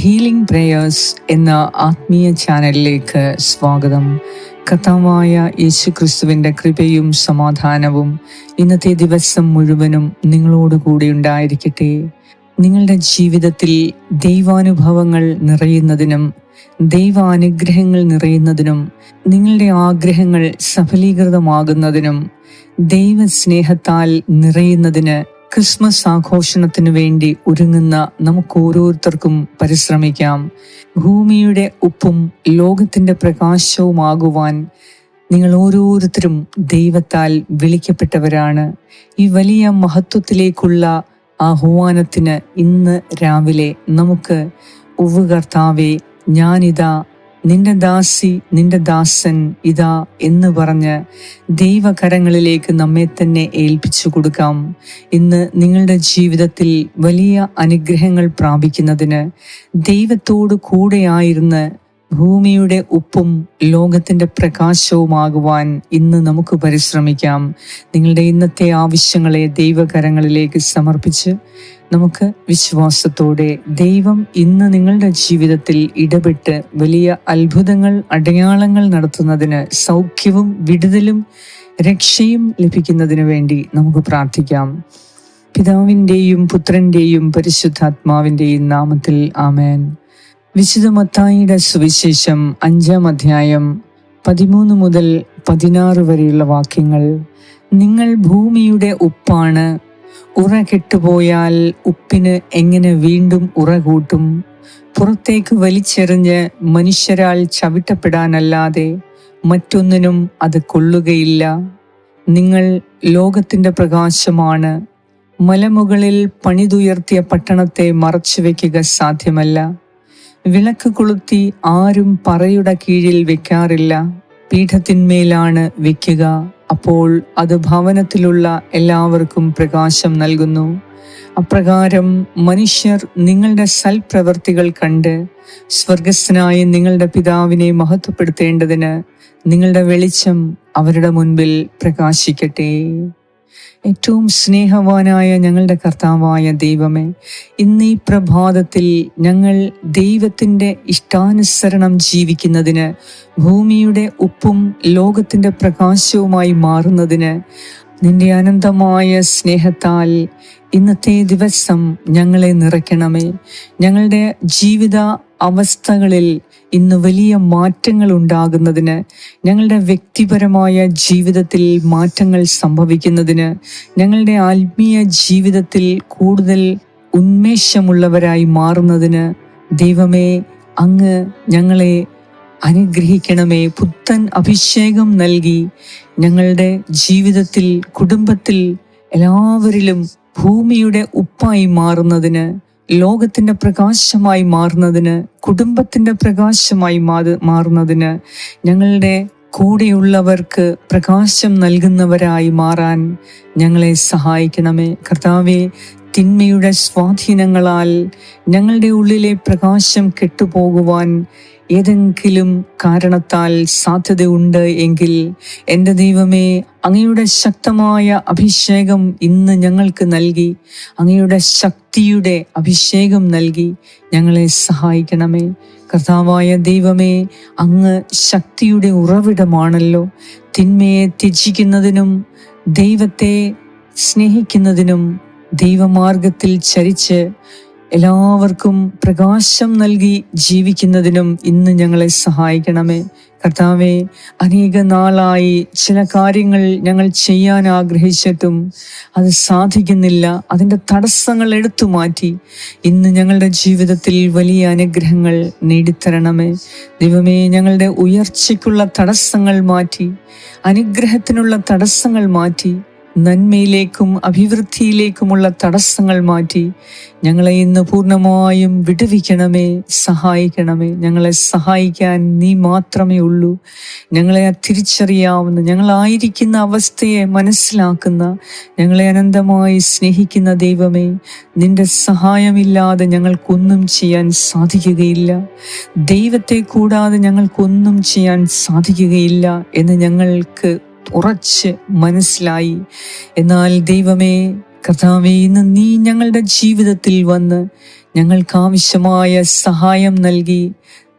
Healing prayers എന്ന ആത്മീയ ചാനലിലേക്ക് സ്വാഗതം. കഥാവായ യേശു ക്രിസ്തുവിന്റെ കൃപയും സമാധാനവും ഇന്നത്തെ ദിവസം മുഴുവനും നിങ്ങളോടുകൂടി ഉണ്ടായിരിക്കട്ടെ. നിങ്ങളുടെ ജീവിതത്തിൽ ദൈവാനുഭവങ്ങൾ നിറയുന്നതിനും ദൈവാനുഗ്രഹങ്ങൾ നിറയുന്നതിനും നിങ്ങളുടെ ആഗ്രഹങ്ങൾ സഫലീകൃതമാകുന്നതിനും ദൈവസ്നേഹത്താൽ നിറയുന്നതിന് ക്രിസ്മസ് ആഘോഷണത്തിനു വേണ്ടി ഒരുങ്ങുന്ന നമുക്ക് ഓരോരുത്തർക്കും പരിശ്രമിക്കാം. ഭൂമിയുടെ ഉപ്പും ലോകത്തിന്റെ പ്രകാശവുമാകുവാൻ നിങ്ങൾ ഓരോരുത്തരും ദൈവത്താൽ വിളിക്കപ്പെട്ടവരാണ്. ഈ വലിയ മഹത്വത്തിലേക്കുള്ള ആഹ്വാനത്തിന് ഇന്ന് രാവിലെ നമുക്ക് ഉവ്വ് കർത്താവെ ഞാനിതാ നിന്റെ ദാസി നിന്റെ ദാസൻ ഇതാ എന്ന് പറഞ്ഞ് ദൈവകരങ്ങളിലേക്ക് നമ്മെ തന്നെ ഏൽപ്പിച്ചു കൊടുക്കാം. ഇന്ന് നിങ്ങളുടെ ജീവിതത്തിൽ വലിയ അനുഗ്രഹങ്ങൾ പ്രാപിക്കുന്നതിന് ദൈവത്തോട് കൂടെയായിരുന്ന് ഭൂമിയുടെ ഉപ്പും ലോകത്തിന്റെ പ്രകാശവുമാകുവാൻ ഇന്ന് നമുക്ക് പരിശ്രമിക്കാം. നിങ്ങളുടെ ഇന്നത്തെ ആവശ്യങ്ങളെ ദൈവകരങ്ങളിലേക്ക് സമർപ്പിച്ച് നമുക്ക് വിശ്വാസത്തോടെ ദൈവം ഇന്ന് നിങ്ങളുടെ ജീവിതത്തിൽ ഇടപെട്ട് വലിയ അത്ഭുതങ്ങൾ അടയാളങ്ങൾ നടത്തുന്നതിന് സൗഖ്യവും വിടുതലും രക്ഷയും ലഭിക്കുന്നതിന് വേണ്ടി നമുക്ക് പ്രാർത്ഥിക്കാം. പിതാവിന്റെയും പുത്രന്റെയും പരിശുദ്ധാത്മാവിന്റെയും നാമത്തിൽ ആമേൻ. വിശുദ്ധ മത്തായിയുടെ സുവിശേഷം അഞ്ചാം അധ്യായം പതിമൂന്ന് മുതൽ പതിനാറ് വരെയുള്ള വാക്യങ്ങൾ. നിങ്ങൾ ഭൂമിയുടെ ഉപ്പാണ്. ഉറ കെട്ടുപോയാൽ ഉപ്പിന് എങ്ങനെ വീണ്ടും ഉറ കൂട്ടും? പുറത്തേക്ക് വലിച്ചെറിഞ്ഞ് മനുഷ്യരാൽ ചവിട്ടപ്പെടാനല്ലാതെ മറ്റൊന്നിനും അത് കൊള്ളുകയില്ല. നിങ്ങൾ ലോകത്തിന്റെ പ്രകാശമാണ്. മലമുകളിൽ പണിതുയർത്തിയ പട്ടണത്തെ മറച്ചു വയ്ക്കുക സാധ്യമല്ല. വിളക്ക് കൊളുത്തി ആരും പറയുടെ കീഴിൽ വെക്കാറില്ല. പീഠത്തിന്മേലാണ് വെക്കുക. അപ്പോൾ അത് ഭവനത്തിലുള്ള എല്ലാവർക്കും പ്രകാശം നൽകുന്നു. അപ്രകാരം മനുഷ്യർ നിങ്ങളുടെ സൽപ്രവർത്തികൾ കണ്ട് സ്വർഗസ്നായ നിങ്ങളുടെ പിതാവിനെ മഹത്വപ്പെടുത്തേണ്ടതിന് നിങ്ങളുടെ വെളിച്ചം അവരുടെ മുൻപിൽ പ്രകാശിക്കട്ടെ. ഏറ്റവും സ്നേഹവാനായ ഞങ്ങളുടെ കർത്താവായ ദൈവമേ ഇന്ന് ഈ പ്രഭാതത്തിൽ ഞങ്ങൾ ദൈവത്തിന്റെ ഇഷ്ടാനുസരണം ജീവിക്കുന്നതിന് ഭൂമിയുടെ ഉപ്പും ലോകത്തിന്റെ പ്രകാശവുമായി മാറുന്നതിന് നിന്റെ അനന്തമായ സ്നേഹത്താൽ ഇന്നത്തെ ദിവസം ഞങ്ങളെ നിറയ്ക്കണമേ. ഞങ്ങളുടെ ജീവിത അവസ്ഥകളിൽ ഇന്ന് വലിയ മാറ്റങ്ങൾ ഉണ്ടാകുന്നതിന് ഞങ്ങളുടെ വ്യക്തിപരമായ ജീവിതത്തിൽ മാറ്റങ്ങൾ സംഭവിക്കുന്നതിന് ഞങ്ങളുടെ ആത്മീയ ജീവിതത്തിൽ കൂടുതൽ ഉന്മേഷമുള്ളവരായി മാറുന്നതിന് ദൈവമേ അങ്ങ് ഞങ്ങളെ അനുഗ്രഹിക്കണമേ. പുത്തൻ അഭിഷേകം നൽകി ഞങ്ങളുടെ ജീവിതത്തിൽ കുടുംബത്തിൽ എല്ലാവരിലും ഭൂമിയുടെ ഉപ്പായി മാറുന്നതിന് ലോകത്തിന്റെ പ്രകാശമായി മാറുന്നതിന് കുടുംബത്തിന്റെ പ്രകാശമായി മാറുന്നതിന് ഞങ്ങളുടെ കൂടെയുള്ളവർക്ക് പ്രകാശം നൽകുന്നവരായി മാറാൻ ഞങ്ങളെ സഹായിക്കണമേ. കർത്താവെ തിന്മയുടെ സ്വാധീനങ്ങളാൽ ഞങ്ങളുടെ ഉള്ളിലെ പ്രകാശം കെട്ടുപോകുവാൻ ഏതെങ്കിലും കാരണത്താൽ സാധ്യതയുണ്ട് എങ്കിൽ എന്റെ ദൈവമേ അങ്ങയുടെ ശക്തമായ അഭിഷേകം ഇന്ന് ഞങ്ങൾക്ക് നൽകി. അങ്ങയുടെ ശക്തിയുടെ അഭിഷേകം നൽകി. ഞങ്ങളെ സഹായിക്കണമേ. കർത്താവായ ദൈവമേ അങ്ങ് ശക്തിയുടെ ഉറവിടമാണല്ലോ. തിന്മയെ ത്യജിക്കുന്നതിനും ദൈവത്തെ സ്നേഹിക്കുന്നതിനും ദൈവമാർഗത്തിൽ ചരിച്ച് എല്ലാവർക്കും പ്രകാശം നൽകി ജീവിക്കുന്നതിനും ഇന്ന് ഞങ്ങളെ സഹായിക്കണമേ. കർത്താവെ അനേക നാളായി ചില കാര്യങ്ങൾ ഞങ്ങൾ ചെയ്യാൻ ആഗ്രഹിച്ചിട്ടും അത് സാധിക്കുന്നില്ല. അതിന്റെ തടസ്സങ്ങൾ എടുത്തു മാറ്റി. ഇന്ന് ഞങ്ങളുടെ ജീവിതത്തിൽ വലിയ അനുഗ്രഹങ്ങൾ നേടിത്തരണമേ. ദൈവമേ ഞങ്ങളുടെ ഉയർച്ചയ്ക്കുള്ള തടസ്സങ്ങൾ മാറ്റി അനുഗ്രഹത്തിനുള്ള തടസ്സങ്ങൾ മാറ്റി നന്മയിലേക്കും അഭിവൃദ്ധിയിലേക്കുമുള്ള തടസ്സങ്ങൾ മാറ്റി ഞങ്ങളെ ഇന്ന് പൂർണമായും വിടുവിക്കണമേ സഹായിക്കണമേ. ഞങ്ങളെ സഹായിക്കാൻ നീ മാത്രമേ ഉള്ളൂ. ഞങ്ങളെ തിരിച്ചറിയാവുന്ന ഞങ്ങളായിരിക്കുന്ന അവസ്ഥയെ മനസ്സിലാക്കുന്ന ഞങ്ങളെ അനന്തമായി സ്നേഹിക്കുന്ന ദൈവമേ നിന്റെ സഹായമില്ലാതെ ഞങ്ങൾക്കൊന്നും ചെയ്യാൻ സാധിക്കുകയില്ല. ദൈവത്തെ കൂടാതെ ഞങ്ങൾക്കൊന്നും ചെയ്യാൻ സാധിക്കുകയില്ല എന്ന് ഞങ്ങൾക്ക് ഉറച്ച് മനസ്സിലായി. എന്നാൽ ദൈവമേ കർത്താവെ ഇന്ന് നീ ഞങ്ങളുടെ ജീവിതത്തിൽ വന്ന് ഞങ്ങൾക്ക് ആവശ്യമായ സഹായം നൽകി.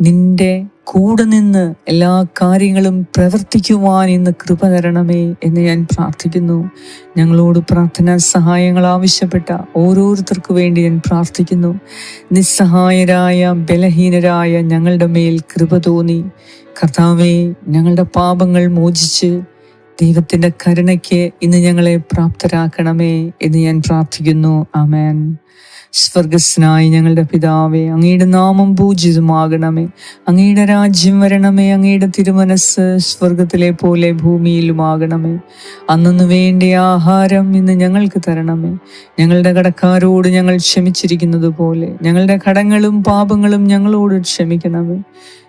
നിന്റെ കൂടെ നിന്ന് എല്ലാ കാര്യങ്ങളും പ്രവർത്തിക്കുവാൻ ഇന്ന് കൃപ തരണമേ എന്ന് ഞാൻ പ്രാർത്ഥിക്കുന്നു. ഞങ്ങളോട് പ്രാർത്ഥനാ സഹായങ്ങൾ ആവശ്യപ്പെട്ട ഓരോരുത്തർക്കു വേണ്ടി ഞാൻ പ്രാർത്ഥിക്കുന്നു. നിസ്സഹായരായ ബലഹീനരായ ഞങ്ങളുടെ മേൽ കൃപ തോന്നി. കർത്താവെ ഞങ്ങളുടെ പാപങ്ങൾ മോചിച്ച് ദൈവത്തിന്റെ കരുണയ്ക്ക് ഇന്ന് ഞങ്ങളെ പ്രാപ്തരാക്കണമേ എന്ന് ഞാൻ പ്രാർത്ഥിക്കുന്നു. ആമേൻ. സ്വർഗസ്നായി ഞങ്ങളുടെ പിതാവേ അങ്ങയുടെ നാമം പൂജിതമാകണമേ. അങ്ങയുടെ രാജ്യം വരണമേ അങ്ങയുടെ തിരുമനസ് സ്വർഗത്തിലെ പോലെ ഭൂമിയിലുമാകണമേ. അന്നു വേണ്ട ആഹാരം ഇന്ന് ഞങ്ങൾക്ക് തരണമേ. ഞങ്ങളുടെ കടക്കാരോട് ഞങ്ങൾ ക്ഷമിച്ചിരിക്കുന്നത് പോലെ ഞങ്ങളുടെ കടങ്ങളും പാപങ്ങളും ഞങ്ങളോട് ക്ഷമിക്കണമേ.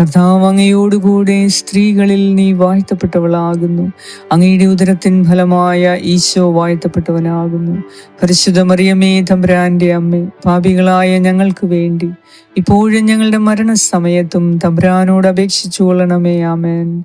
കർത്താവ് അങ്ങയോടുകൂടെ സ്ത്രീകളിൽ നീ വാഴ്ത്തപ്പെട്ടവളാകുന്നു. അങ്ങയുടെ ഉദരത്തിൻ ഫലമായ ഈശോ വാഴ്ത്തപ്പെട്ടവനാകുന്നു. പരിശുദ്ധ മറിയമേ തമ്പുരാന്റെ അമ്മ പാപികളായ ഞങ്ങൾക്ക് വേണ്ടി. ഇപ്പോഴും ഞങ്ങളുടെ മരണസമയത്തും തമ്പുരാനോട് അപേക്ഷിച്ചു കൊള്ളണമേ ആമേൻ.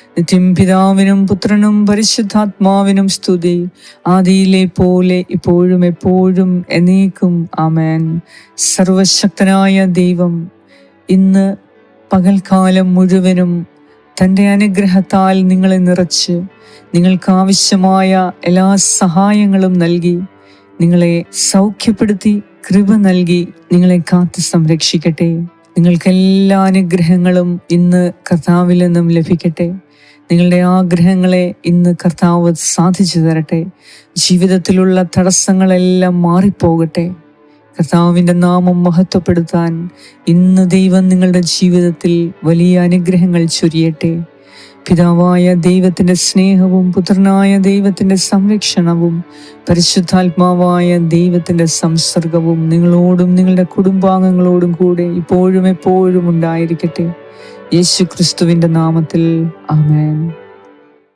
നിത്യം പിതാവിനും പുത്രനും പരിശുദ്ധാത്മാവിനും സ്തുതി. ആദിയിലെ പോലെ ഇപ്പോഴും എപ്പോഴും എന്നേക്കും ആമേൻ. സർവശക്തനായ ദൈവം ഇന്ന് പകൽക്കാലം മുഴുവനും തന്റെ അനുഗ്രഹത്താൽ നിങ്ങളെ നിറച്ച് നിങ്ങൾക്ക് ആവശ്യമായ എല്ലാ സഹായങ്ങളും നൽകി നിങ്ങളെ സൗഖ്യപ്പെടുത്തി കൃപ നൽകി നിങ്ങളെ കാത്ത് സംരക്ഷിക്കട്ടെ. നിങ്ങൾക്ക് എല്ലാ അനുഗ്രഹങ്ങളും ഇന്ന് കർത്താവിൽ നിന്നും ലഭിക്കട്ടെ. നിങ്ങളുടെ ആഗ്രഹങ്ങളെ ഇന്ന് കർത്താവ് സാധിച്ചു തരട്ടെ. ജീവിതത്തിലുള്ള തടസ്സങ്ങളെല്ലാം മാറിപ്പോകട്ടെ. കർത്താവിന്റെ നാമം മഹത്വപ്പെടുത്താൻ ഇന്ന് ദൈവം നിങ്ങളുടെ ജീവിതത്തിൽ വലിയ അനുഗ്രഹങ്ങൾ ചൊരിയട്ടെ. പിതാവായ ദൈവത്തിന്റെ സ്നേഹവും പുത്രനായ ദൈവത്തിന്റെ സംരക്ഷണവും പരിശുദ്ധാത്മാവായ ദൈവത്തിന്റെ സംസർഗവും നിങ്ങളോടും നിങ്ങളുടെ കുടുംബാംഗങ്ങളോടും കൂടെ ഇപ്പോഴും എപ്പോഴും ഉണ്ടായിരിക്കട്ടെ. യേശു ക്രിസ്തുവിന്റെ നാമത്തിൽ ആമേൻ.